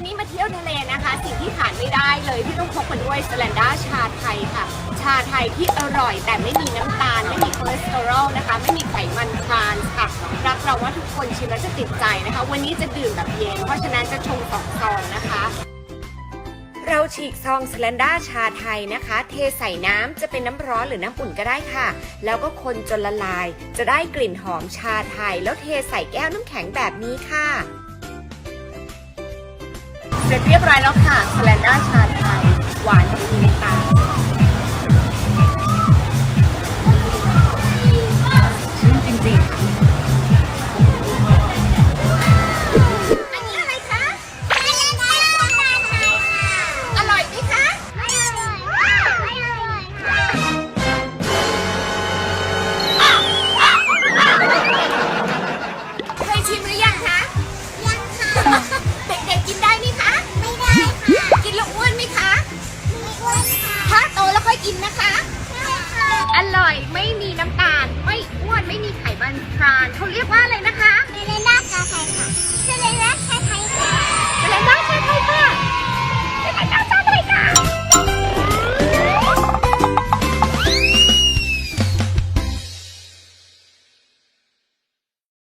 วันนี้มาเที่ยวทะเลนะคะ สิ่งที่ขาดไม่ได้เลยที่ต้องพกมาด้วยสแลนด้าชาไทยค่ะ ชาไทยที่อร่อยแต่ไม่มีน้ำตาล ไม่มีคอเลสเตอรอลนะคะ ไม่มีไขมันทรานค่ะรับรองว่าทุกคนชิมแล้วจะติดใจนะคะ วันนี้จะดื่มแบบเย็น เพราะฉะนั้นจะชงสองซองนะคะเราฉีกซองสแลนด้าชาไทยนะคะ เทใส่น้ำจะเป็นน้ำร้อนหรือน้ำอุ่นก็ได้ค่ะ แล้วก็คนจนละลาย จะได้กลิ่นหอมชาไทย แล้วเทใส่แก้วน้ำแข็งแบบนี้ค่ะ เสร็จเรียบร้อยแล้วค่ะสแลนด้าชาไทย หวานไม่มีน้ำตาชื่นจริงๆค่ะอันนี้อะไรคะอร่อยไหมคะ เคยชิมหรือยังคะ ค่อยกินนะคะอร่อยไม่มีน้ำตาล ไม่อ้วนไม่มีไขมันทรานเขาเรียกว่าอะไรนะคะเมลล่ากาแฟ